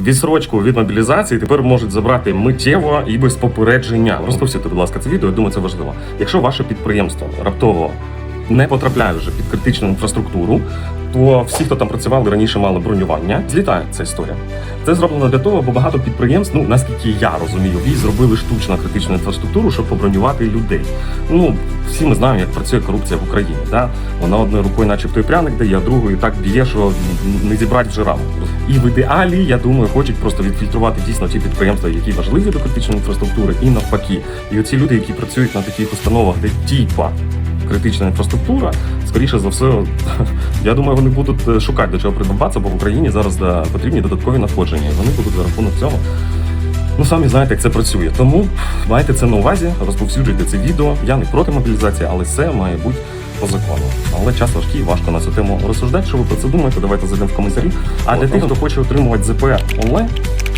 Відсрочку від мобілізації тепер можуть забрати миттєво і без попередження. Розповсюдьте, будь ласка, це відео. Я думаю, це важливо. Якщо ваше підприємство раптово не потрапляє вже під критичну інфраструктуру, то всі, хто там працювали раніше, мали бронювання. Злітає ця історія. Це зроблено для того, бо багато підприємств, ну наскільки я розумію, і зробили штучно критичну інфраструктуру, щоб побронювати людей. Ну всі ми знаємо, як працює корупція в Україні. Да? Вона одною рукою, наче той пряник дає, а другою так б'є, що не зібрати вже раму. І в ідеалі, я думаю, хочуть просто відфільтрувати дійсно ті підприємства, які важливі до критичної інфраструктури, і навпаки. І оці люди, які працюють на таких установах, де тіпа критична інфраструктура, скоріше за все, я думаю, вони будуть е, шукати до чого придбатися, бо в Україні зараз да, потрібні додаткові надходження. І вони будуть за рахунок цього. Ну, самі знаєте, як це працює. Тому майте це на увазі, розповсюджуйте це відео. Я не проти мобілізації, але все має бути по закону. Але час важкий, важко на цю тему розсуждати. Що ви про це думаєте? Давайте зайдемо в коментарі. А для тих, хто хоче отримувати ЗП онлайн,